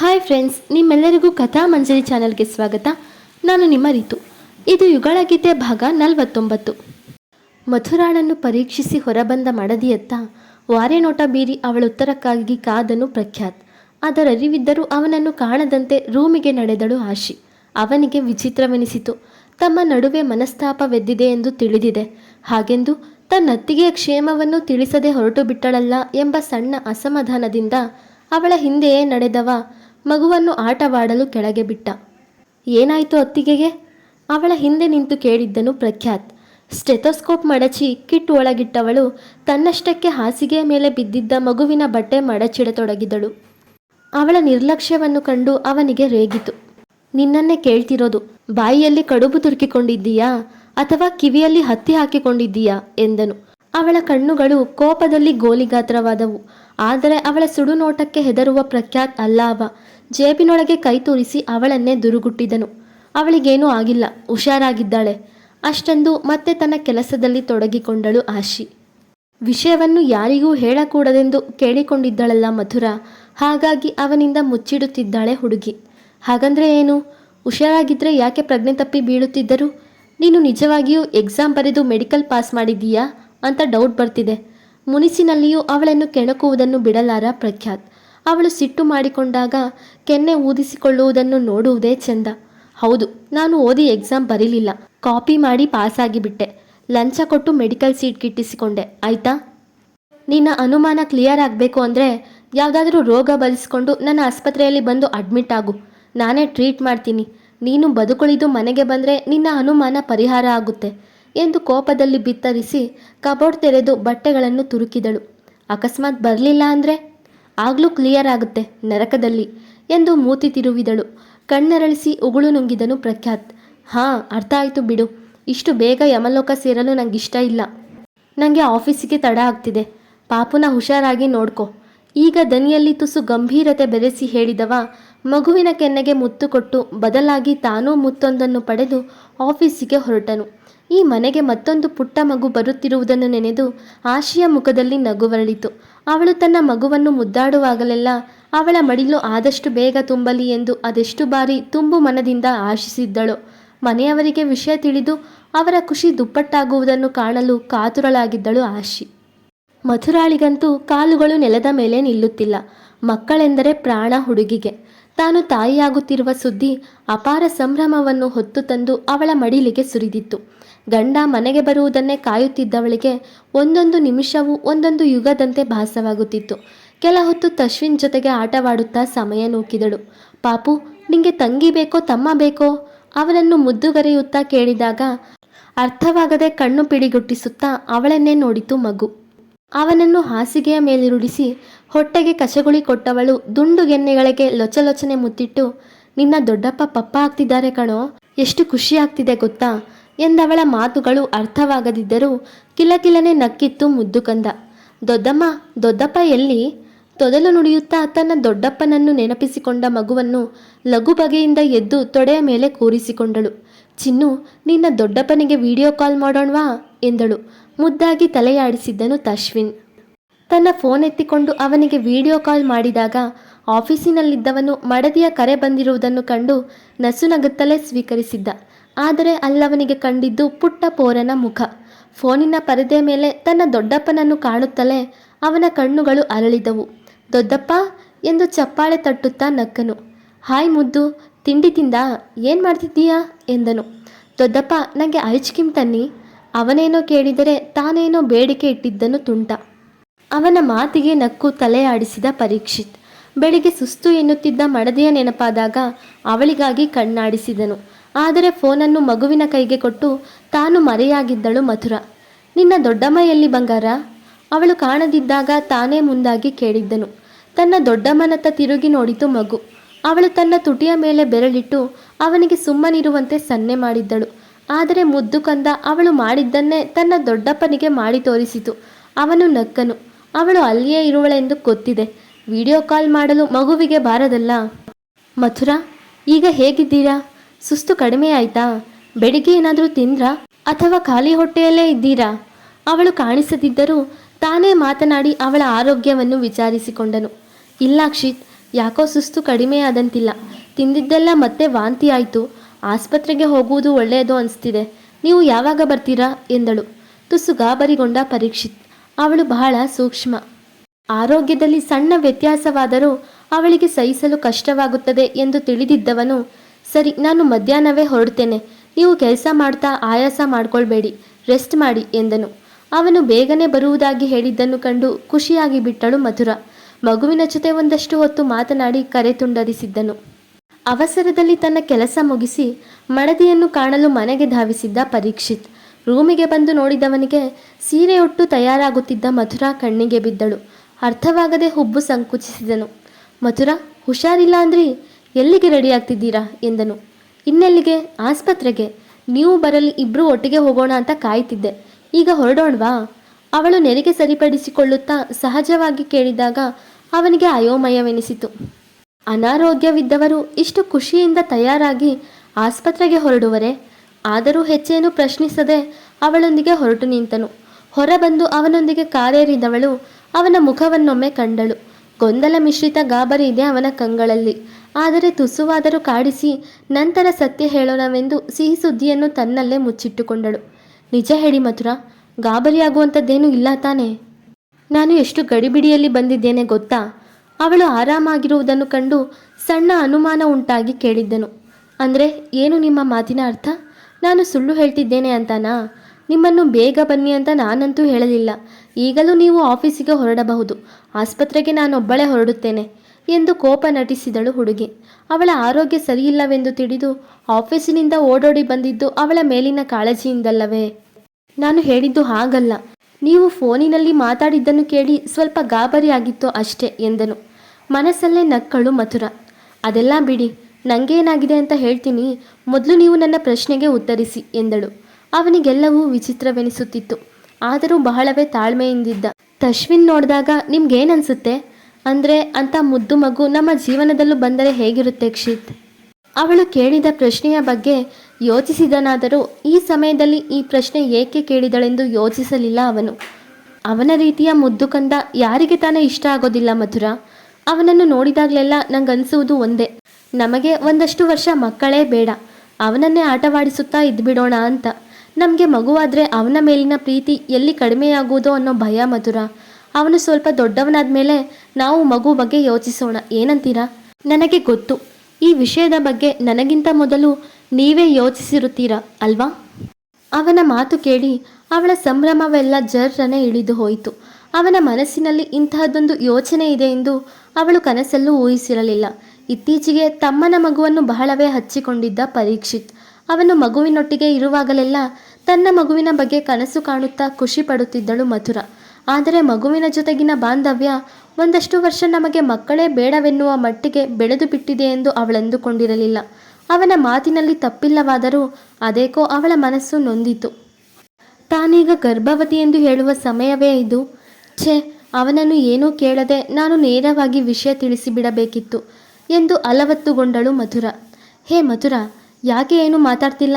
Hi friends ನಿಮ್ಮೆಲ್ಲರಿಗೂ ಕಥಾ ಮಂಜರಿ ಚಾನಲ್ಗೆ ಸ್ವಾಗತ. ನಾನು ನಿಮ್ಮ ರೀತು. ಇದು ಯುಗಳ ಗೀತೆ ಭಾಗ ನಲವತ್ತೊಂಬತ್ತು. ಮಥುರಾಳನ್ನು ಪರೀಕ್ಷಿಸಿ ಹೊರಬಂದ ಮಡದಿಯತ್ತ ವಾರೆನೋಟ ಬೀರಿ ಅವಳ ಉತ್ತರಕ್ಕಾಗಿ ಕಾದನು ಪ್ರಖ್ಯಾತ್. ಅದರರಿವಿದ್ದರೂ ಅವನನ್ನು ಕಾಣದಂತೆ ರೂಮಿಗೆ ನಡೆದಳು ಆಶಿ. ಅವನಿಗೆ ವಿಚಿತ್ರವೆನಿಸಿತು. ತಮ್ಮ ನಡುವೆ ಮನಸ್ತಾಪವೆದ್ದಿದೆ ಎಂದು ತಿಳಿದಿದೆ. ಹಾಗೆಂದು ತನ್ನತ್ತಿಗೆಯ ಕ್ಷೇಮವನ್ನು ತಿಳಿಸದೆ ಹೊರಟು ಬಿಟ್ಟಳಲ್ಲ ಎಂಬ ಸಣ್ಣ ಅಸಮಾಧಾನದಿಂದ ಅವಳ ಹಿಂದೆಯೇ ನಡೆದವ ಮಗುವನ್ನು ಆಟವಾಡಲು ಕೆಳಗೆ ಬಿಟ್ಟ. ಏನಾಯಿತು ಅತ್ತಿಗೆಗೆ? ಅವಳ ಹಿಂದೆ ನಿಂತು ಕೇಳಿದ್ದನು ಪ್ರಖ್ಯಾತ್. ಸ್ಟೆಥೋಸ್ಕೋಪ್ ಮಡಚಿ ಕಿಟ್ಟು ಒಳಗಿಟ್ಟವಳು ತನ್ನಷ್ಟಕ್ಕೆ ಹಾಸಿಗೆಯ ಮೇಲೆ ಬಿದ್ದಿದ್ದ ಮಗುವಿನ ಬಟ್ಟೆ ಮಡಚಿಡತೊಡಗಿದಳು. ಅವಳ ನಿರ್ಲಕ್ಷ್ಯವನ್ನು ಕಂಡು ಅವನಿಗೆ ರೇಗಿತು. ನಿನ್ನನ್ನೇ ಕೇಳ್ತಿರೋದು, ಬಾಯಿಯಲ್ಲಿ ಕಡುಬು ತುರುಕಿಕೊಂಡಿದ್ದೀಯಾ ಅಥವಾ ಕಿವಿಯಲ್ಲಿ ಹತ್ತಿ ಹಾಕಿಕೊಂಡಿದ್ದೀಯಾ ಎಂದನು. ಅವಳ ಕಣ್ಣುಗಳು ಕೋಪದಲ್ಲಿ ಗೋಲಿಗಾತ್ರವಾದವು. ಆದರೆ ಅವಳ ಸುಡುನೋಟಕ್ಕೆ ಹೆದರುವ ಪ್ರಖ್ಯಾತ್ ಅಲ್ಲ ಅವ ಜೇಬಿನೊಳಗೆ ಕೈ ತೋರಿಸಿ ಅವಳನ್ನೇ ದುರುಗುಟ್ಟಿದನು. ಅವಳಿಗೇನೂ ಆಗಿಲ್ಲ, ಹುಷಾರಾಗಿದ್ದಾಳೆ. ಅಷ್ಟೊಂದು ಮತ್ತೆ ತನ್ನ ಕೆಲಸದಲ್ಲಿ ತೊಡಗಿಕೊಂಡಳು ಆಶಿ. ವಿಷಯವನ್ನು ಯಾರಿಗೂ ಹೇಳಕೂಡದೆಂದು ಕೇಳಿಕೊಂಡಿದ್ದಳಲ್ಲ ಮಧುರ. ಹಾಗಾಗಿ ಅವನಿಂದ ಮುಚ್ಚಿಡುತ್ತಿದ್ದಾಳೆ ಹುಡುಗಿ. ಹಾಗಂದ್ರೆ ಏನು? ಹುಷಾರಾಗಿದ್ರೆ ಯಾಕೆ ಪ್ರಜ್ಞೆ ತಪ್ಪಿ ಬೀಳುತ್ತಿದ್ದರು? ನೀನು ನಿಜವಾಗಿಯೂ ಎಕ್ಸಾಮ್ ಬರೆದು ಮೆಡಿಕಲ್ ಪಾಸ್ ಮಾಡಿದ್ದೀಯಾ? ಅಂತ ಡೌಟ್ ಬರ್ತಿದೆ. ಮುನಿಸಿನಲ್ಲಿಯೂ ಅವಳನ್ನು ಕೆಣಕುವುದನ್ನು ಬಿಡಲಾರ ಪ್ರಖ್ಯಾತ್. ಅವಳು ಸಿಟ್ಟು ಮಾಡಿಕೊಂಡಾಗ ಕೆನ್ನೆ ಊದಿಸಿಕೊಳ್ಳುವುದನ್ನು ನೋಡುವುದೇ ಚೆಂದ. ಹೌದು, ನಾನು ಓದಿ ಎಕ್ಸಾಮ್ ಬರೀಲಿಲ್ಲ. ಕಾಪಿ ಮಾಡಿ ಪಾಸಾಗಿಬಿಟ್ಟೆ ಲಂಚ ಕೊಟ್ಟು ಮೆಡಿಕಲ್ ಸೀಟ್ ಕಿಟ್ಟಿಸಿಕೊಂಡೆ. ಆಯ್ತಾ? ನಿನ್ನ ಅನುಮಾನ ಕ್ಲಿಯರ್ ಆಗಬೇಕು ಅಂದರೆ ಯಾವುದಾದ್ರೂ ರೋಗ ಬಲಿಸ್ಕೊಂಡು ನನ್ನ ಆಸ್ಪತ್ರೆಯಲ್ಲಿ ಬಂದು ಅಡ್ಮಿಟ್ ಆಗು. ನಾನೇ ಟ್ರೀಟ್ ಮಾಡ್ತೀನಿ. ನೀನು ಬದುಕುಳಿದು ಮನೆಗೆ ಬಂದರೆ ನಿನ್ನ ಅನುಮಾನ ಪರಿಹಾರ ಆಗುತ್ತೆ. ಎಂದು ಕೋಪದಲ್ಲಿ ಬಿತ್ತರಿಸಿ ಕಬೋರ್ಡ್ ತೆರೆದು ಬಟ್ಟೆಗಳನ್ನು ತುರುಕಿದಳು. ಅಕಸ್ಮಾತ್ ಬರಲಿಲ್ಲ ಅಂದರೆ? ಆಗಲೂ ಕ್ಲಿಯರ್ ಆಗುತ್ತೆ ನರಕದಲ್ಲಿ ಎಂದು ಮೂತಿ ತಿರುವಿದಳು. ಕಣ್ಣರಳಿಸಿ ಉಗುಳು ನುಂಗಿದನು ಪ್ರಖ್ಯಾತ್. ಹಾಂ, ಅರ್ಥ ಆಯಿತು ಬಿಡು. ಇಷ್ಟು ಬೇಗ ಯಮಲೋಕ ಸೇರಲು ಇಷ್ಟ ಇಲ್ಲ. ನನಗೆ ಆಫೀಸಿಗೆ ತಡ ಆಗ್ತಿದೆ. ಪಾಪುನ ಹುಷಾರಾಗಿ ನೋಡ್ಕೊ. ಈಗ ದನಿಯಲ್ಲಿ ತುಸು ಗಂಭೀರತೆ ಬೆರೆಸಿ ಹೇಳಿದವ ಮಗುವಿನ ಕೆನ್ನೆಗೆ ಮುತ್ತು ಕೊಟ್ಟು ಬದಲಾಗಿ ತಾನೂ ಮುತ್ತೊಂದನ್ನು ಪಡೆದು ಆಫೀಸಿಗೆ ಹೊರಟನು. ಈ ಮನೆಗೆ ಮತ್ತೊಂದು ಪುಟ್ಟ ಮಗು ಬರುತ್ತಿರುವುದನ್ನು ನೆನೆದು ಆಶಿಯ ಮುಖದಲ್ಲಿ ನಗುವರಳಿತು ಅವಳು ತನ್ನ ಮಗುವನ್ನು ಮುದ್ದಾಡುವಾಗಲೆಲ್ಲ ಅವಳ ಮಡಿಲು ಆದಷ್ಟು ಬೇಗ ತುಂಬಲಿ ಎಂದು ಅದೆಷ್ಟು ಬಾರಿ ತುಂಬು ಮನದಿಂದ ಆಶಿಸಿದ್ದಳು. ಮನೆಯವರಿಗೆ ವಿಷಯ ತಿಳಿದು ಅವರ ಖುಷಿ ದುಪ್ಪಟ್ಟಾಗುವುದನ್ನು ಕಾಣಲು ಕಾತುರಳಾಗಿದ್ದಳು ಆಶಿ. ಮಥುರಾಳಿಗಂತೂ ಕಾಲುಗಳು ನೆಲದ ಮೇಲೆ ನಿಲ್ಲುತ್ತಿಲ್ಲ. ಮಕ್ಕಳೆಂದರೆ ಪ್ರಾಣ ಹುಡುಗಿಗೆ. ತಾನು ತಾಯಿಯಾಗುತ್ತಿರುವ ಸುದ್ದಿ ಅಪಾರ ಸಂಭ್ರಮವನ್ನು ಹೊತ್ತು ತಂದು ಅವಳ ಮಡಿಲಿಗೆ ಸುರಿದಿತ್ತು. ಗಂಡ ಮನೆಗೆ ಬರುವುದನ್ನೇ ಕಾಯುತ್ತಿದ್ದವಳಿಗೆ ಒಂದೊಂದು ನಿಮಿಷವೂ ಒಂದೊಂದು ಯುಗದಂತೆ ಭಾಸವಾಗುತ್ತಿತ್ತು. ಕೆಲ ಹೊತ್ತು ತಶ್ವಿನ್ ಜೊತೆಗೆ ಆಟವಾಡುತ್ತಾ ಸಮಯ ನೂಕಿದಳು. ಪಾಪು, ನಿಂಗೆ ತಂಗಿ ಬೇಕೋ, ತಮ್ಮ ಬೇಕೋ? ಅವನನ್ನು ಮುದ್ದುಗರೆಯುತ್ತಾ ಕೇಳಿದಾಗ ಅರ್ಥವಾಗದೆ ಕಣ್ಣು ಪಿಡಿಗುಟ್ಟಿಸುತ್ತಾ ಅವಳನ್ನೇ ನೋಡಿತು ಮಗು. ಅವನನ್ನು ಹಾಸಿಗೆಯ ಮೇಲಿರುಡಿಸಿ ಹೊಟ್ಟೆಗೆ ಕಸಗುಳಿ ಕೊಟ್ಟವಳು ದುಂಡು ಗೆನ್ನೆಗಳಿಗೆ ಲೊಚಲೊಚನೆ ಮುತ್ತಿಟ್ಟು, ನಿನ್ನ ದೊಡ್ಡಪ್ಪ ಪಪ್ಪ ಆಗ್ತಿದ್ದಾರೆ ಕಣೋ, ಎಷ್ಟು ಖುಷಿ ಆಗ್ತಿದೆ ಗೊತ್ತಾ? ಎಂದವಳ ಮಾತುಗಳು ಅರ್ಥವಾಗದಿದ್ದರೂ ಕಿಲಕಿಲನೆ ನಕ್ಕಿತ್ತು ಮುದ್ದು ಕಂದ. ದೊಡ್ಡಮ್ಮ, ದೊಡ್ಡಪ್ಪ ಎಲ್ಲಿ? ತೊದಲು ನುಡಿಯುತ್ತಾ ತನ್ನ ದೊಡ್ಡಪ್ಪನನ್ನು ನೆನಪಿಸಿಕೊಂಡ ಮಗುವನ್ನು ಲಘು ಬಗೆಯಿಂದ ಎದ್ದು ತೊಡೆಯ ಮೇಲೆ ಕೂರಿಸಿಕೊಂಡಳು. ಚಿನ್ನು, ನಿನ್ನ ದೊಡ್ಡಪ್ಪನಿಗೆ ವಿಡಿಯೋ ಕಾಲ್ ಮಾಡೋಣವಾ? ಎಂದಳು. ಮುದ್ದಾಗಿ ತಲೆಯಾಡಿಸಿದ್ದನು ತಶ್ವಿನ್. ತನ್ನ ಫೋನ್ ಎತ್ತಿಕೊಂಡು ಅವನಿಗೆ ವಿಡಿಯೋ ಕಾಲ್ ಮಾಡಿದಾಗ ಆಫೀಸಿನಲ್ಲಿದ್ದವನು ಮಡದಿಯ ಕರೆ ಬಂದಿರುವುದನ್ನು ಕಂಡು ನಸುನಗುತ್ತಲೇ ಸ್ವೀಕರಿಸಿದ್ದ. ಆದರೆ ಅಲ್ಲವನಿಗೆ ಕಂಡಿದ್ದು ಪುಟ್ಟ ಪೋರನ ಮುಖ. ಫೋನಿನ ಪರದೆ ಮೇಲೆ ತನ್ನ ದೊಡ್ಡಪ್ಪನನ್ನು ಕಾಣುತ್ತಲೇ ಅವನ ಕಣ್ಣುಗಳು ಅರಳಿದವು. ದೊಡ್ಡಪ್ಪ! ಎಂದು ಚಪ್ಪಾಳೆ ತಟ್ಟುತ್ತಾ ನಕ್ಕನು. ಹಾಯ್ ಮುದ್ದು, ತಿಂಡಿ ತಿಂದ? ಏನು ಮಾಡ್ತಿದ್ದೀಯಾ? ಎಂದನು. ದೊಡ್ಡಪ್ಪ ನನಗೆ ಐಚ್ಕಿಮ್ ತನ್ನಿ. ಅವನೇನೋ ಕೇಳಿದರೆ ತಾನೇನೋ ಬೇಡಿಕೆ ಇಟ್ಟಿದ್ದನು ತುಂಟ. ಅವನ ಮಾತಿಗೆ ನಕ್ಕು ತಲೆ ಆಡಿಸಿದ ಪರೀಕ್ಷಿತ್. ಬೆಳಿಗ್ಗೆ ಸುಸ್ತು ಎನ್ನುತ್ತಿದ್ದ ಮಡದಿಯ ನೆನಪಾದಾಗ ಅವಳಿಗಾಗಿ ಕಣ್ಣಾಡಿಸಿದನು. ಆದರೆ ಫೋನನ್ನು ಮಗುವಿನ ಕೈಗೆ ಕೊಟ್ಟು ತಾನು ಮರೆಯಾಗಿದ್ದಳು ಮಥುರ ನಿನ್ನ ದೊಡ್ಡಮ್ಮ ಎಲ್ಲಿ ಬಂಗಾರ? ಅವಳು ಕಾಣದಿದ್ದಾಗ ತಾನೇ ಮುಂದಾಗಿ ಕೇಳಿದ್ದನು. ತನ್ನ ದೊಡ್ಡಮ್ಮನತ್ತ ತಿರುಗಿ ನೋಡಿತು ಮಗು. ಅವಳು ತನ್ನ ತುಟಿಯ ಮೇಲೆ ಬೆರಳಿಟ್ಟು ಅವನಿಗೆ ಸುಮ್ಮನಿರುವಂತೆ ಸನ್ನೆ ಮಾಡಿದ್ದಳು. ಆದರೆ ಮುದ್ದು ಕಂದ ಅವಳು ಮಾಡಿದ್ದನ್ನೇ ತನ್ನ ದೊಡ್ಡಪ್ಪನಿಗೆ ಮಾಡಿ ತೋರಿಸಿತು. ಅವನು ನಕ್ಕನು. ಅವಳು ಅಲ್ಲಿಯೇ ಇರುವಳೆಂದು ಗೊತ್ತಿದೆ. ವಿಡಿಯೋ ಕಾಲ್ ಮಾಡಲು ಮಗುವಿಗೆ ಬಾರದಲ್ಲ. ಮಥುರಾ, ಈಗ ಹೇಗಿದ್ದೀರಾ? ಸುಸ್ತು ಕಡಿಮೆ ಆಯ್ತಾ? ಬೆಳಿಗ್ಗೆ ಏನಾದರೂ ತಿಂದ್ರಾ? ಅಥವಾ ಖಾಲಿ ಹೊಟ್ಟೆಯಲ್ಲೇ ಇದ್ದೀರಾ? ಅವಳು ಕಾಣಿಸದಿದ್ದರೂ ತಾನೇ ಮಾತನಾಡಿ ಅವಳ ಆರೋಗ್ಯವನ್ನು ವಿಚಾರಿಸಿಕೊಂಡನು. ಇಲ್ಲ ಅಕ್ಷಿತ್ ಯಾಕೋ ಸುಸ್ತು ಕಡಿಮೆಯಾದಂತಿಲ್ಲ ತಿಂದಿದ್ದೆಲ್ಲ ಮತ್ತೆ ವಾಂತಿ ಆಯಿತು. ಆಸ್ಪತ್ರೆಗೆ ಹೋಗುವುದು ಒಳ್ಳೆಯದು ಅನಿಸ್ತಿದೆ. ನೀವು ಯಾವಾಗ ಬರ್ತೀರಾ? ಎಂದಳು. ತುಸು ಗಾಬರಿಗೊಂಡ ಪರೀಕ್ಷಿತ್. ಅವಳು ಬಹಳ ಸೂಕ್ಷ್ಮ. ಆರೋಗ್ಯದಲ್ಲಿ ಸಣ್ಣ ವ್ಯತ್ಯಾಸವಾದರೂ ಅವಳಿಗೆ ಸಹಿಸಲು ಕಷ್ಟವಾಗುತ್ತದೆ ಎಂದು ತಿಳಿದಿದ್ದವನು, ಸರಿ, ನಾನು ಮಧ್ಯಾಹ್ನವೇ ಹೊರಡ್ತೇನೆ. ನೀವು ಕೆಲಸ ಮಾಡ್ತಾ ಆಯಾಸ ಮಾಡ್ಕೊಳ್ಬೇಡಿ, ರೆಸ್ಟ್ ಮಾಡಿ, ಎಂದನು. ಅವನು ಬೇಗನೆ ಬರುವುದಾಗಿ ಹೇಳಿದ್ದನ್ನು ಕಂಡು ಖುಷಿಯಾಗಿ ಬಿಟ್ಟಳು ಮಧುರ. ಮಗುವಿನ ಜೊತೆ ಒಂದಷ್ಟು ಹೊತ್ತು ಮಾತನಾಡಿ ಕರೆ ತುಂಡರಿಸಿದ್ದನು. ಅವಸರದಲ್ಲಿ ತನ್ನ ಕೆಲಸ ಮುಗಿಸಿ ಮಡದಿಯನ್ನು ಕಾಣಲು ಮನೆಗೆ ಧಾವಿಸಿದ್ದ ಪರೀಕ್ಷಿತ್. ರೂಮಿಗೆ ಬಂದು ನೋಡಿದವನಿಗೆ ಸೀರೆ ಉಟ್ಟು ತಯಾರಾಗುತ್ತಿದ್ದ ಮಧುರಾ ಕಣ್ಣಿಗೆ ಬಿದ್ದಳು. ಅರ್ಥವಾಗದೆ ಹುಬ್ಬು ಸಂಕುಚಿಸಿದನು. ಮಧುರಾ, ಹುಷಾರಿಲ್ಲ ಅಂದ್ರಿ, ಎಲ್ಲಿಗೆ ರೆಡಿ ಆಗ್ತಿದ್ದೀರಾ? ಎಂದನು. ಇನ್ನೆಲ್ಲಿಗೆ? ಆಸ್ಪತ್ರೆಗೆ. ನೀವು ಬರಲಿ ಇಬ್ಬರು ಒಟ್ಟಿಗೆ ಹೋಗೋಣ ಅಂತ ಕಾಯ್ತಿದ್ದೆ. ಈಗ ಹೊರಡೋಣವಾ? ಅವಳು ನೆರಿಗೆ ಸರಿಪಡಿಸಿಕೊಳ್ಳುತ್ತಾ ಸಹಜವಾಗಿ ಕೇಳಿದಾಗ ಅವನಿಗೆ ಅಯೋಮಯವೆನಿಸಿತು. ಅನಾರೋಗ್ಯವಿದ್ದವರು ಇಷ್ಟು ಖುಷಿಯಿಂದ ತಯಾರಾಗಿ ಆಸ್ಪತ್ರೆಗೆ ಹೊರಡುವರೆ? ಆದರೂ ಹೆಚ್ಚೇನು ಪ್ರಶ್ನಿಸದೆ ಅವಳೊಂದಿಗೆ ಹೊರಟು ನಿಂತನು. ಹೊರಬಂದು ಅವನೊಂದಿಗೆ ಕಾರೇರಿದವಳು ಅವನ ಮುಖವನ್ನೊಮ್ಮೆ ಕಂಡಳು. ಗೊಂದಲ ಮಿಶ್ರಿತ ಗಾಬರಿ ಇದೆ ಅವನ ಕಂಗಳಲ್ಲಿ. ಆದರೆ ತುಸುವಾದರೂ ಕಾಡಿಸಿ ನಂತರ ಸತ್ಯ ಹೇಳೋಣವೆಂದು ಸಿಹಿ ಸುದ್ದಿಯನ್ನು ತನ್ನಲ್ಲೇ ಮುಚ್ಚಿಟ್ಟುಕೊಂಡಳು. ನಿಜ ಹೇಳಿ ಮಥುರಾ, ಗಾಬರಿಯಾಗುವಂಥದ್ದೇನೂ ಇಲ್ಲ ತಾನೇ? ನಾನು ಎಷ್ಟು ಗಡಿಬಿಡಿಯಲ್ಲಿ ಬಂದಿದ್ದೇನೆ ಗೊತ್ತಾ? ಅವಳು ಆರಾಮಾಗಿರುವುದನ್ನು ಕಂಡು ಸಣ್ಣ ಅನುಮಾನ ಉಂಟಾಗಿ ಕೇಳಿದ್ದನು. ಅಂದರೆ ಏನು ನಿಮ್ಮ ಮಾತಿನ ಅರ್ಥ? ನಾನು ಸುಳ್ಳು ಹೇಳ್ತಿದ್ದೇನೆ ಅಂತಾನಾ? ನಿಮ್ಮನ್ನು ಬೇಗ ಬನ್ನಿ ಅಂತ ನಾನಂತೂ ಹೇಳಲಿಲ್ಲ. ಈಗಲೂ ನೀವು ಆಫೀಸಿಗೆ ಹೊರಡಬಹುದು. ಆಸ್ಪತ್ರೆಗೆ ನಾನೊಬ್ಬಳೇ ಹೊರಡುತ್ತೇನೆ ಎಂದು ಕೋಪ ನಟಿಸಿದಳು ಹುಡುಗಿ. ಅವಳ ಆರೋಗ್ಯ ಸರಿಯಿಲ್ಲವೆಂದು ತಿಳಿದು ಆಫೀಸಿನಿಂದ ಓಡೋಡಿ ಬಂದಿದ್ದು ಅವಳ ಮೇಲಿನ ಕಾಳಜಿಯಿಂದಲ್ಲವೇ? ನಾನು ಹೇಳಿದ್ದು ಹಾಗಲ್ಲ. ನೀವು ಫೋನಿನಲ್ಲಿ ಮಾತಾಡಿದ್ದನ್ನು ಕೇಳಿ ಸ್ವಲ್ಪ ಗಾಬರಿಯಾಗಿತ್ತು ಅಷ್ಟೇ ಎಂದನು. ಮನಸ್ಸಲ್ಲೇ ನಕ್ಕಳು ಮಥುರ ಅದೆಲ್ಲ ಬಿಡಿ. ನಂಗೇನಾಗಿದೆ ಅಂತ ಹೇಳ್ತೀನಿ, ಮೊದಲು ನೀವು ನನ್ನ ಪ್ರಶ್ನೆಗೆ ಉತ್ತರಿಸಿ ಎಂದಳು. ಅವನಿಗೆಲ್ಲವೂ ವಿಚಿತ್ರವೆನಿಸುತ್ತಿತ್ತು. ಆದರೂ ಬಹಳವೇ ತಾಳ್ಮೆಯಿಂದಿದ್ದ. ತಶ್ವಿನ್ ನೋಡಿದಾಗ ನಿಮ್ಗೇನನ್ಸುತ್ತೆ? ಅಂದರೆ ಅಂಥ ಮುದ್ದು ಮಗು ನಮ್ಮ ಜೀವನದಲ್ಲೂ ಬಂದರೆ ಹೇಗಿರುತ್ತೆ ಕ್ಷಿತ್? ಅವಳು ಕೇಳಿದ ಪ್ರಶ್ನೆಯ ಬಗ್ಗೆ ಯೋಚಿಸಿದನಾದರೂ ಈ ಸಮಯದಲ್ಲಿ ಈ ಪ್ರಶ್ನೆ ಏಕೆ ಕೇಳಿದಳೆಂದು ಯೋಚಿಸಲಿಲ್ಲ ಅವನು. ಅವನ ರೀತಿಯ ಮುದ್ದು ಕಂದ ಯಾರಿಗೆ ತಾನೇ ಇಷ್ಟ ಆಗೋದಿಲ್ಲ ಮಧುರ. ಅವನನ್ನು ನೋಡಿದಾಗಲೆಲ್ಲ ನಂಗನ್ಸುವುದು ಒಂದೇ. ನಮಗೆ ಒಂದಷ್ಟು ವರ್ಷ ಮಕ್ಕಳೇ ಬೇಡ. ಅವನನ್ನೇ ಆಟವಾಡಿಸುತ್ತಾ ಇದ್ಬಿಡೋಣ ಅಂತ. ನಮಗೆ ಮಗುವಾದರೆ ಅವನ ಮೇಲಿನ ಪ್ರೀತಿ ಎಲ್ಲಿ ಕಡಿಮೆಯಾಗುವುದೋ ಅನ್ನೋ ಭಯ ಮಧುರ. ಅವನು ಸ್ವಲ್ಪ ದೊಡ್ಡವನಾದ ಮೇಲೆ ನಾವು ಮಗು ಬಗ್ಗೆ ಯೋಚಿಸೋಣ. ಏನಂತೀರಾ? ನನಗೆ ಗೊತ್ತು. ಈ ವಿಷಯದ ಬಗ್ಗೆ ನನಗಿಂತ ಮೊದಲು ನೀವೇ ಯೋಚಿಸಿರುತ್ತೀರಾ ಅಲ್ವಾ? ಅವನ ಮಾತು ಕೇಳಿ ಅವಳ ಸಂಭ್ರಮವೆಲ್ಲ ಜರ್ರನೆ ಇಳಿದು ಹೋಯಿತು. ಅವನ ಮನಸ್ಸಿನಲ್ಲಿ ಇಂತಹದ್ದೊಂದು ಯೋಚನೆ ಇದೆ ಎಂದು ಅವಳು ಕನಸಲ್ಲೂ ಊಹಿಸಿರಲಿಲ್ಲ. ಇತ್ತೀಚೆಗೆ ತಮ್ಮನ ಮಗುವನ್ನು ಬಹಳವೇ ಹಚ್ಚಿಕೊಂಡಿದ್ದ ಪರೀಕ್ಷಿತ್. ಅವನು ಮಗುವಿನೊಟ್ಟಿಗೆ ಇರುವಾಗಲೆಲ್ಲ ತನ್ನ ಮಗುವಿನ ಬಗ್ಗೆ ಕನಸು ಕಾಣುತ್ತಾ ಖುಷಿ ಪಡುತ್ತಿದ್ದಳು ಮಥುರ ಆದರೆ ಮಗುವಿನ ಜೊತೆಗಿನ ಬಾಂಧವ್ಯ ಒಂದಷ್ಟು ವರ್ಷ ನಮಗೆ ಮಕ್ಕಳೇ ಬೇಡವೆನ್ನುವ ಮಟ್ಟಿಗೆ ಬೆಳೆದು ಬಿಟ್ಟಿದೆ ಎಂದು ಅವಳೆಂದುಕೊಂಡಿರಲಿಲ್ಲ. ಅವನ ಮಾತಿನಲ್ಲಿ ತಪ್ಪಿಲ್ಲವಾದರೂ ಅದೇಕೋ ಅವಳ ಮನಸ್ಸು ನೊಂದಿತು. ತಾನೀಗ ಗರ್ಭವತಿ ಎಂದು ಹೇಳುವ ಸಮಯವೇ ಇದು. ಛೇ, ಅವನನ್ನು ಏನೂ ಕೇಳದೆ ನಾನು ನೇರವಾಗಿ ವಿಷಯ ತಿಳಿಸಿಬಿಡಬೇಕಿತ್ತು. ಎಂದು ಅಲವತ್ತುಗೊಂಡಳು ಮಧುರ. ಹೇ ಮಧುರ, ಯಾಕೆ ಏನು ಮಾತಾಡ್ತಿಲ್ಲ?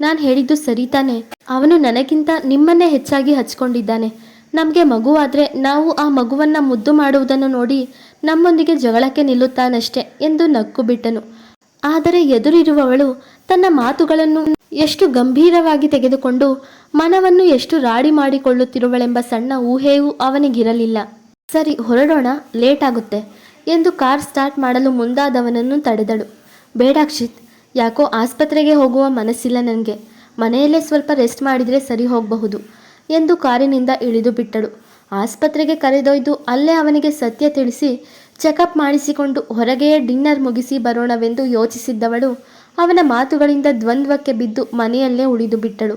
ನಾನು ಹೇಳಿದ್ದು ಸರಿ ತಾನೆ. ಅವನು ನನಗಿಂತ ನಿಮ್ಮನ್ನೇ ಹೆಚ್ಚಾಗಿ ಹಚ್ಕೊಂಡಿದ್ದಾನೆ. ನಮಗೆ ಮಗುವಾದರೆ ನಾವು ಆ ಮಗುವನ್ನು ಮುದ್ದು ಮಾಡುವುದನ್ನು ನೋಡಿ ನಮ್ಮೊಂದಿಗೆ ಜಗಳಕ್ಕೆ ನಿಲ್ಲುತ್ತಾನಷ್ಟೆ ಎಂದು ನಕ್ಕು ಬಿಟ್ಟನು ಆದರೆ ಎದುರಿರುವವಳು ತನ್ನ ಮಾತುಗಳನ್ನು ಎಷ್ಟು ಗಂಭೀರವಾಗಿ ತೆಗೆದುಕೊಂಡು ಮನವನ್ನು ಎಷ್ಟು ರಾಡಿ ಮಾಡಿಕೊಳ್ಳುತ್ತಿರುವಳೆಂಬ ಸಣ್ಣ ಊಹೆಯೂ ಅವನಿಗಿರಲಿಲ್ಲ. ಸರಿ, ಹೊರಡೋಣ ಲೇಟ್ ಆಗುತ್ತೆ ಎಂದು ಕಾರ್ ಸ್ಟಾರ್ಟ್ ಮಾಡಲು ಮುಂದಾದವನನ್ನು ತಡೆದಳು. ಬೇಡ ಅಕ್ಷಿತ್, ಯಾಕೋ ಆಸ್ಪತ್ರೆಗೆ ಹೋಗುವ ಮನಸ್ಸಿಲ್ಲ ನನಗೆ. ಮನೆಯಲ್ಲೇ ಸ್ವಲ್ಪ ರೆಸ್ಟ್ ಮಾಡಿದರೆ ಸರಿ ಹೋಗಬಹುದು ಎಂದು ಕಾರಿನಿಂದ ಇಳಿದು ಬಿಟ್ಟಳು. ಆಸ್ಪತ್ರೆಗೆ ಕರೆದೊಯ್ದು ಅಲ್ಲೇ ಅವನಿಗೆ ಸತ್ಯ ತಿಳಿಸಿ, ಚೆಕಪ್ ಮಾಡಿಸಿಕೊಂಡು ಹೊರಗೆಯೇ ಡಿನ್ನರ್ ಮುಗಿಸಿ ಬರೋಣವೆಂದು ಯೋಚಿಸಿದ್ದವಳು ಅವನ ಮಾತುಗಳಿಂದ ದ್ವಂದ್ವಕ್ಕೆ ಬಿದ್ದು ಮನೆಯಲ್ಲೇ ಉಳಿದು ಬಿಟ್ಟಳು.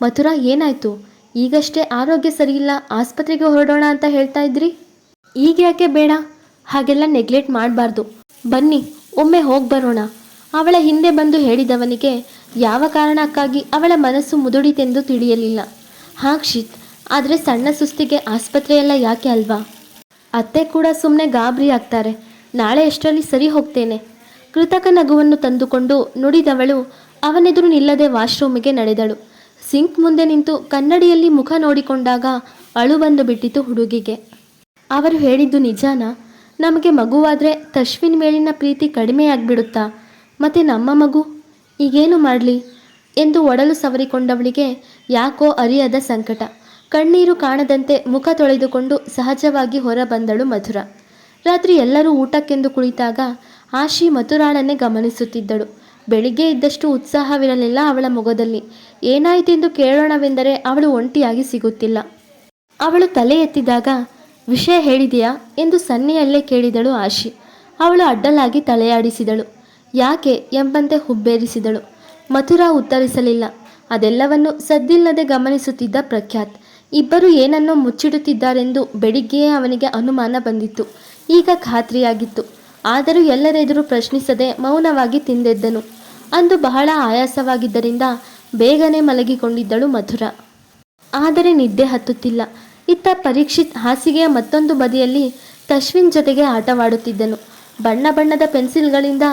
ಮಥುರಾ, ಏನಾಯ್ತು? ಈಗಷ್ಟೇ ಆರೋಗ್ಯ ಸರಿಯಿಲ್ಲ, ಆಸ್ಪತ್ರೆಗೆ ಹೊರಡೋಣ ಅಂತ ಹೇಳ್ತಾ ಇದ್ರಿ? ಈಗ ಯಾಕೆ ಬೇಡ? ಹಾಗೆಲ್ಲ ನೆಗ್ಲೆಕ್ಟ್ ಮಾಡಬಾರ್ದು. ಬನ್ನಿ, ಒಮ್ಮೆ ಹೋಗಿ ಬರೋಣ. ಅವಳ ಹಿಂದೆ ಬಂದು ಹೇಳಿದವನಿಗೆ ಯಾವ ಕಾರಣಕ್ಕಾಗಿ ಅವಳ ಮನಸ್ಸು ಮುದುಡಿತೆಂದು ತಿಳಿಯಲಿಲ್ಲ. ಹಾಕ್ಷಿತ್ ಆದರೆ ಸಣ್ಣ ಸುಸ್ತಿಗೆ ಆಸ್ಪತ್ರೆಯೆಲ್ಲ ಯಾಕೆ ಅಲ್ವಾ? ಅತ್ತೆ ಕೂಡ ಸುಮ್ಮನೆ ಗಾಬರಿ ಆಗ್ತಾರೆ. ನಾಳೆ ಎಷ್ಟರಲ್ಲಿ ಸರಿ ಹೋಗ್ತೇನೆ. ಕೃತಕ ನಗುವನ್ನು ತಂದುಕೊಂಡು ನುಡಿದವಳು ಅವನೆದುರು ನಿಲ್ಲದೆ ವಾಶ್ರೂಮಿಗೆ ನಡೆದಳು. ಸಿಂಕ್ ಮುಂದೆ ನಿಂತು ಕನ್ನಡಿಯಲ್ಲಿ ಮುಖ ನೋಡಿಕೊಂಡಾಗ ಅಳು ಬಂದು ಬಿಟ್ಟಿತು ಹುಡುಗಿಗೆ. ಅವರು ಹೇಳಿದ್ದು ನಿಜಾನ? ನಮಗೆ ಮಗುವಾದರೆ ತಶ್ವಿನ್ ಮೇಲಿನ ಪ್ರೀತಿ ಕಡಿಮೆ ಆಗಿಬಿಡುತ್ತಾ? ಮತ್ತು ನಮ್ಮ ಮಗು? ಈಗೇನು ಮಾಡಲಿ? ಎಂದು ಒಡಲು ಸವರಿಕೊಂಡವಳಿಗೆ ಯಾಕೋ ಅರಿಯದ ಸಂಕಟ. ಕಣ್ಣೀರು ಕಾಣದಂತೆ ಮುಖ ತೊಳೆದುಕೊಂಡು ಸಹಜವಾಗಿ ಹೊರಬಂದಳು ಮಧುರ. ರಾತ್ರಿ ಎಲ್ಲರೂ ಊಟಕ್ಕೆಂದು ಕುಳಿತಾಗ ಆಶಿ ಮಥುರಾಳನ್ನೇ ಗಮನಿಸುತ್ತಿದ್ದಳು. ಬೆಳಿಗ್ಗೆ ಇದ್ದಷ್ಟು ಉತ್ಸಾಹವಿರಲಿಲ್ಲ ಅವಳ ಮೊಗದಲ್ಲಿ ಏನಾಯಿತೆಂದು ಕೇಳೋಣವೆಂದರೆ ಅವಳು ಒಂಟಿಯಾಗಿ ಸಿಗುತ್ತಿಲ್ಲ. ಅವಳು ತಲೆ ಎತ್ತಿದಾಗ ವಿಷಯ ಹೇಳಿದೆಯಾ? ಎಂದು ಸನ್ನಿಯಲ್ಲೇ ಕೇಳಿದಳು ಆಶಿ. ಅವಳು ಅಡ್ಡಲಾಗಿ ತಲೆಯಾಡಿಸಿದಳು. ಯಾಕೆ ಎಂಬಂತೆ ಹುಬ್ಬೇರಿಸಿದಳು? ಮಥುರಾ ಉತ್ತರಿಸಲಿಲ್ಲ. ಅದೆಲ್ಲವನ್ನು ಸದ್ದಿಲ್ಲದೆ ಗಮನಿಸುತ್ತಿದ್ದ ಪ್ರಖ್ಯಾತ್. ಇಬ್ಬರು ಏನನ್ನೋ ಮುಚ್ಚಿಡುತ್ತಿದ್ದಾರೆಂದು ಬೆಳಿಗ್ಗೆಯೇ ಅವನಿಗೆ ಅನುಮಾನ ಬಂದಿತ್ತು. ಈಗ ಖಾತ್ರಿಯಾಗಿತ್ತು. ಆದರೂ ಎಲ್ಲರೆದುರು ಪ್ರಶ್ನಿಸದೆ ಮೌನವಾಗಿ ತಿಂದೆದ್ದನು. ಅಂದು ಬಹಳ ಆಯಾಸವಾಗಿದ್ದರಿಂದ ಬೇಗನೆ ಮಲಗಿಕೊಂಡಿದ್ದಳು ಮಧುರ ಆದರೆ ನಿದ್ದೆ ಹತ್ತುತ್ತಿಲ್ಲ. ಇತ್ತ ಪರೀಕ್ಷಿತ್ ಹಾಸಿಗೆಯ ಮತ್ತೊಂದು ಬದಿಯಲ್ಲಿ ತಶ್ವಿನ್ ಜೊತೆಗೆ ಆಟವಾಡುತ್ತಿದ್ದನು. ಬಣ್ಣ ಬಣ್ಣದ ಪೆನ್ಸಿಲ್ಗಳಿಂದ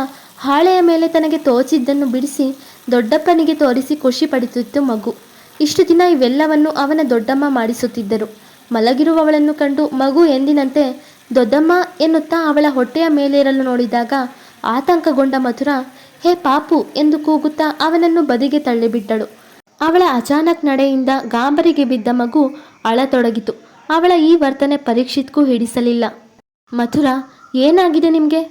ಹಾಳೆಯ ಮೇಲೆ ತನಗೆ ತೋಚಿದ್ದನ್ನು ಬಿಡಿಸಿ ದೊಡ್ಡಪ್ಪನಿಗೆ ತೋರಿಸಿ ಖುಷಿ ಪಡಿಸುತ್ತಿತ್ತು ಮಗು. ಇಷ್ಟು ದಿನ ಇವೆಲ್ಲವನ್ನು ಅವನ ದೊಡ್ಡಮ್ಮ ಮಾಡಿಸುತ್ತಿದ್ದರು. ಮಲಗಿರುವವಳನ್ನು ಕಂಡು ಮಗು ಎಂದಿನಂತೆ, ದೊಡ್ಡಮ್ಮ ಎನ್ನುತ್ತಾ ಅವಳ ಹೊಟ್ಟೆಯ ಮೇಲೇರಲು ನೋಡಿದಾಗ ಆತಂಕಗೊಂಡ ಮಥುರ, ಹೇ ಪಾಪು ಎಂದು ಕೂಗುತ್ತಾ ಅವನನ್ನು ಬದಿಗೆ ತಳ್ಳಿಬಿಟ್ಟಳು. ಅವಳ ಅಚಾನಕ್ ನಡೆಯಿಂದ ಗಾಬರಿಗೆ ಬಿದ್ದ ಮಗು ಅಳತೊಡಗಿತು. ಅವಳ ಈ ವರ್ತನೆ ಪರೀಕ್ಷಿತ್ಗೂ ಹಿಡಿಸಲಿಲ್ಲ. ಮಥುರಾ, ಏನಾಗಿದೆ ನಿಮಗೆ?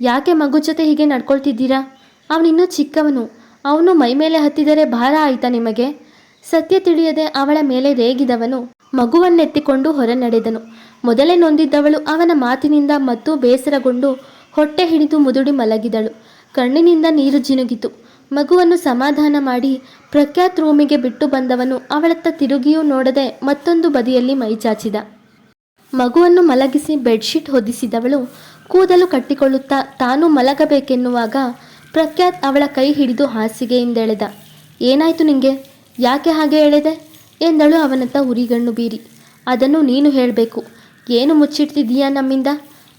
ಯಾಕೆ ಮಗು ಜೊತೆ ಹೀಗೆ ನಡ್ಕೊಳ್ತಿದ್ದೀರಾ? ಅವನಿನ್ನೂ ಚಿಕ್ಕವನು. ಅವನು ಮೈಮೇಲೆ ಹತ್ತಿದರೆ ಭಾರ ಆಯಿತಾ ನಿಮಗೆ? ಸತ್ಯ ತಿಳಿಯದೆ ಅವಳ ಮೇಲೆ ರೇಗಿದವನು ಮಗುವನ್ನೆತ್ತಿಕೊಂಡು ಹೊರ ನಡೆದನು. ಮೊದಲೇ ನೊಂದಿದ್ದವಳು ಅವನ ಮಾತಿನಿಂದ ಮತ್ತು ಬೇಸರಗೊಂಡು ಹೊಟ್ಟೆ ಹಿಡಿದು ಮುದುಡಿ ಮಲಗಿದಳು. ಕಣ್ಣಿನಿಂದ ನೀರು ಜಿನುಗಿತು. ಮಗುವನ್ನು ಸಮಾಧಾನ ಮಾಡಿ ಪ್ರಖ್ಯಾತ್ ರೂಮಿಗೆ ಬಿಟ್ಟು ಬಂದವನು ಅವಳತ್ತ ತಿರುಗಿಯೂ ನೋಡದೆ ಮತ್ತೊಂದು ಬದಿಯಲ್ಲಿ ಮೈಚಾಚಿದ ಮಗುವನ್ನು ಮಲಗಿಸಿ ಬೆಡ್ಶೀಟ್ ಹೊದಿಸಿದವಳು ಕೂದಲು ಕಟ್ಟಿಕೊಳ್ಳುತ್ತಾ ತಾನು ಮಲಗಬೇಕೆನ್ನುವಾಗ ಪ್ರಖ್ಯಾತ್ ಅವಳ ಕೈ ಹಿಡಿದು ಹಾಸಿಗೆಯಿಂದೆಳೆದ. ಏನಾಯ್ತು ನಿಂಗೆ? ಯಾಕೆ ಹಾಗೆ ಎಳೆದೆ? ಎಂದಳು ಅವನತ್ತ ಉರಿಗಣ್ಣು ಬೀರಿ. ಅದನ್ನು ನೀನು ಹೇಳಬೇಕು. ಏನು ಮುಚ್ಚಿಡ್ತಿದ್ದೀಯಾ ನಮ್ಮಿಂದ?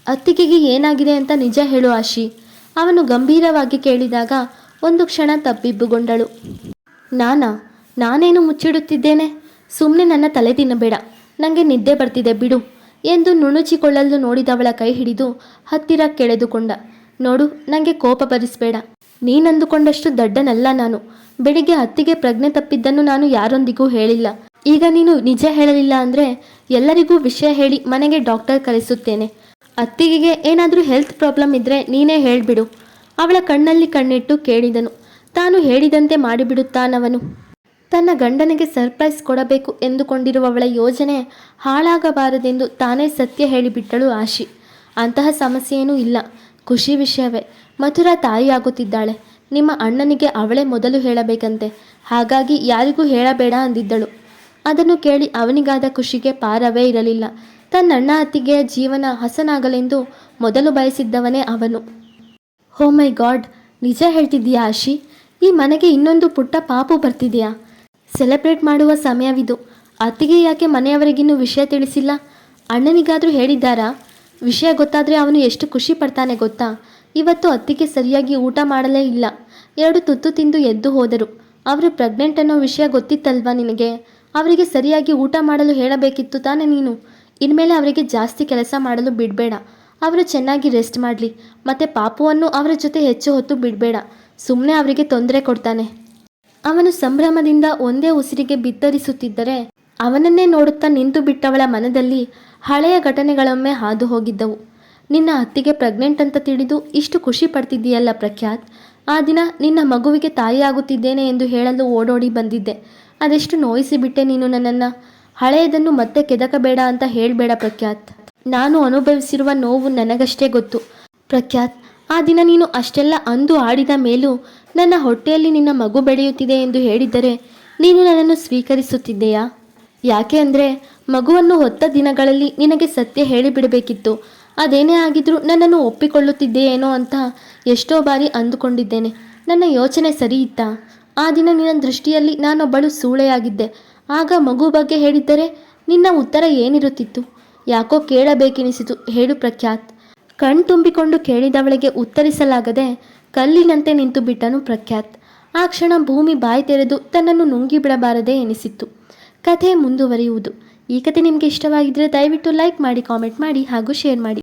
ಅತ್ತಿಗೆಗೆ ಏನಾಗಿದೆ ಅಂತ ನಿಜ ಹೇಳು ಆಶಿ. ಅವನು ಗಂಭೀರವಾಗಿ ಕೇಳಿದಾಗ ಒಂದು ಕ್ಷಣ ತಬ್ಬಿಬ್ಬುಗೊಂಡಳು. ನಾನಾ, ನಾನೇನು ಮುಚ್ಚಿಡುತ್ತಿದ್ದೇನೆ? ಸುಮ್ಮನೆ ನನ್ನ ತಲೆ ತಿನ್ನಬೇಡ. ನನಗೆ ನಿದ್ದೆ ಬರ್ತಿದೆ, ಬಿಡು ಎಂದು ನುಣುಚಿಕೊಳ್ಳಲು ನೋಡಿದವಳ ಕೈ ಹಿಡಿದು ಹತ್ತಿರ ಕೆಳೆದುಕೊಂಡ. ನೋಡು ನನಗೆ ಕೋಪ ಬರಿಸಬೇಡ. ನೀನಂದುಕೊಂಡಷ್ಟು ದಡ್ಡನಲ್ಲ ನಾನು. ಬೆಳಿಗ್ಗೆ ಹತ್ತಿಗೆ ಪ್ರಜ್ಞೆ ತಪ್ಪಿದ್ದನ್ನು ನಾನು ಯಾರೊಂದಿಗೂ ಹೇಳಿಲ್ಲ. ಈಗ ನೀನು ನಿಜ ಹೇಳಲಿಲ್ಲ ಅಂದರೆ ಎಲ್ಲರಿಗೂ ವಿಷಯ ಹೇಳಿ ಮನೆಗೆ ಡಾಕ್ಟರ್ ಕರೆಸುತ್ತೇನೆ. ಅತ್ತಿಗೆಗೆ ಏನಾದರೂ ಹೆಲ್ತ್ ಪ್ರಾಬ್ಲಮ್ ಇದ್ದರೆ ನೀನೇ ಹೇಳಿಬಿಡು. ಅವಳ ಕಣ್ಣಲ್ಲಿ ಕಣ್ಣಿಟ್ಟು ಕೇಳಿದನು. ತಾನು ಹೇಳಿದಂತೆ ಮಾಡಿಬಿಡುತ್ತಾನವನು. ತನ್ನ ಗಂಡನಿಗೆ ಸರ್ಪ್ರೈಸ್ ಕೊಡಬೇಕು ಎಂದುಕೊಂಡಿರುವವಳ ಯೋಜನೆ ಹಾಳಾಗಬಾರದೆಂದು ತಾನೇ ಸತ್ಯ ಹೇಳಿಬಿಟ್ಟಳು ಆಶಿ. ಅಂತಹ ಸಮಸ್ಯೆಯೇನೂ ಇಲ್ಲ. ಖುಷಿ ವಿಷಯವೇ. ಮಥುರಾ ತಾಯಿಯಾಗುತ್ತಿದ್ದಾಳೆ. ನಿಮ್ಮ ಅಣ್ಣನಿಗೆ ಅವಳೇ ಮೊದಲು ಹೇಳಬೇಕಂತೆ. ಹಾಗಾಗಿ ಯಾರಿಗೂ ಹೇಳಬೇಡ ಅಂದಿದ್ದಳು. ಅದನ್ನು ಕೇಳಿ ಅವನಿಗಾದ ಖುಷಿಗೆ ಪಾರವೇ ಇರಲಿಲ್ಲ. ತನ್ನಣ್ಣ ಅತ್ತಿಗೆಯ ಜೀವನ ಹಸನಾಗಲೆಂದು ಮೊದಲು ಬಯಸಿದ್ದವನೇ ಅವನು. ಹೋ ಮೈ ಗಾಡ್, ನಿಜ ಹೇಳ್ತಿದ್ದೀಯಾ ಆಶಿ? ಈ ಮನೆಗೆ ಇನ್ನೊಂದು ಪುಟ್ಟ ಪಾಪು ಬರ್ತಿದೆಯಾ? ಸೆಲೆಬ್ರೇಟ್ ಮಾಡುವ ಸಮಯವಿದು. ಅತ್ತಿಗೆ ಯಾಕೆ ಮನೆಯವರಿಗಿನ್ನೂ ವಿಷಯ ತಿಳಿಸಿಲ್ಲ? ಅಣ್ಣನಿಗಾದರೂ ಹೇಳಿದ್ದಾರಾ? ವಿಷಯ ಗೊತ್ತಾದರೆ ಅವನು ಎಷ್ಟು ಖುಷಿ ಪಡ್ತಾನೆ ಗೊತ್ತಾ? ಇವತ್ತು ಅತ್ತಿಗೆ ಸರಿಯಾಗಿ ಊಟ ಮಾಡಲೇ ಇಲ್ಲ. ಎರಡು ತುತ್ತು ತಿಂದು ಎದ್ದು ಹೋದರು. ಅವರು ಪ್ರೆಗ್ನೆಂಟ್ ಅನ್ನೋ ವಿಷಯ ಗೊತ್ತಿತ್ತಲ್ವಾ ನಿನಗೆ? ಅವರಿಗೆ ಸರಿಯಾಗಿ ಊಟ ಮಾಡಲು ಹೇಳಬೇಕಿತ್ತು ತಾನೇ ನೀನು? ಇನ್ಮೇಲೆ ಅವರಿಗೆ ಜಾಸ್ತಿ ಕೆಲಸ ಮಾಡಲು ಬಿಡಬೇಡ. ಅವರು ಚೆನ್ನಾಗಿ ರೆಸ್ಟ್ ಮಾಡಲಿ. ಮತ್ತು ಪಾಪುವನ್ನು ಅವರ ಜೊತೆ ಹೆಚ್ಚು ಹೊತ್ತು ಬಿಡಬೇಡ. ಸುಮ್ಮನೆ ಅವರಿಗೆ ತೊಂದರೆ ಕೊಡ್ತಾನೆ. ಅವನು ಸಂಭ್ರಮದಿಂದ ಒಂದೇ ಉಸಿರಿಗೆ ಬಿತ್ತರಿಸುತ್ತಿದ್ದರೆ ಅವನನ್ನೇ ನೋಡುತ್ತಾ ನಿಂತು ಬಿಟ್ಟವಳ ಮನದಲ್ಲಿ ಹಳೆಯ ಘಟನೆಗಳೊಮ್ಮೆ ಹಾದು ಹೋಗಿದ್ದವು. ನಿನ್ನ ಅತ್ತಿಗೆ ಪ್ರೆಗ್ನೆಂಟ್ ಅಂತ ತಿಳಿದು ಇಷ್ಟು ಖುಷಿ ಪಡ್ತಿದ್ದೀಯಲ್ಲ ಪ್ರಖ್ಯಾತ್. ಆ ದಿನ ನಿನ್ನ ಮಗುವಿಗೆ ತಾಯಿಯಾಗುತ್ತಿದ್ದೇನೆ ಎಂದು ಹೇಳಲು ಓಡೋಡಿ ಬಂದಿದ್ದೆ. ಅದೆಷ್ಟು ನೋಯಿಸಿಬಿಟ್ಟೆ ನೀನು ನನ್ನನ್ನು. ಹಳೆಯದನ್ನು ಮತ್ತೆ ಕೆದಕಬೇಡ ಅಂತ ಹೇಳಬೇಡ ಪ್ರಖ್ಯಾತ್. ನಾನು ಅನುಭವಿಸಿರುವ ನೋವು ನನಗಷ್ಟೇ ಗೊತ್ತು. ಪ್ರಖ್ಯಾತ್, ಆ ದಿನ ನೀನು ಅಷ್ಟೆಲ್ಲ ಅಂದು ಆಡಿದ ಮೇಲೂ ನನ್ನ ಹೊಟ್ಟೆಯಲ್ಲಿ ನಿನ್ನ ಮಗು ಬೆಳೆಯುತ್ತಿದೆ ಎಂದು ಹೇಳಿದ್ದರೆ ನೀನು ನನ್ನನ್ನು ಸ್ವೀಕರಿಸುತ್ತಿದ್ದೆಯಾ? ಯಾಕೆ ಅಂದರೆ ಮಗುವನ್ನು ಹೊತ್ತ ದಿನಗಳಲ್ಲಿ ನಿನಗೆ ಸತ್ಯ ಹೇಳಿಬಿಡಬೇಕಿತ್ತು. ಅದೇನೇ ಆಗಿದ್ರೂ ನನ್ನನ್ನು ಒಪ್ಪಿಕೊಳ್ಳುತ್ತಿದ್ದೆಯೇನೋ ಅಂತ ಎಷ್ಟೋ ಬಾರಿ ಅಂದುಕೊಂಡಿದ್ದೇನೆ. ನನ್ನ ಯೋಚನೆ ಸರಿ ಆ ದಿನ ನಿನ್ನ ದೃಷ್ಟಿಯಲ್ಲಿ ನಾನೊಬ್ಬಳು ಸೂಳೆಯಾಗಿದ್ದೆ. ಆಗ ಮಗು ಬಗ್ಗೆ ಹೇಳಿದ್ದರೆ ನಿನ್ನ ಉತ್ತರ ಏನಿರುತ್ತಿತ್ತು? ಯಾಕೋ ಕೇಳಬೇಕೆನಿಸಿತು ಹೇಳು ಪ್ರಖ್ಯಾತ್. ಕಣ್ತುಂಬಿಕೊಂಡು ಕೇಳಿದವಳಿಗೆ ಉತ್ತರಿಸಲಾಗದೆ ಕಲ್ಲಿನಂತೆ ನಿಂತು ಬಿಟ್ಟನು ಪ್ರಖ್ಯಾತ್. ಆ ಕ್ಷಣ ಭೂಮಿ ಬಾಯಿ ತೆರೆದು ತನ್ನನ್ನು ನುಂಗಿಬಿಡಬಾರದೆ ಎನಿಸಿತ್ತು. ಕಥೆ ಮುಂದುವರಿಯುವುದು. ಈ ಕಥೆ ನಿಮಗೆ ಇಷ್ಟವಾಗಿದ್ದರೆ ದಯವಿಟ್ಟು ಲೈಕ್ ಮಾಡಿ, ಕಾಮೆಂಟ್ ಮಾಡಿ ಹಾಗೂ ಶೇರ್ ಮಾಡಿ.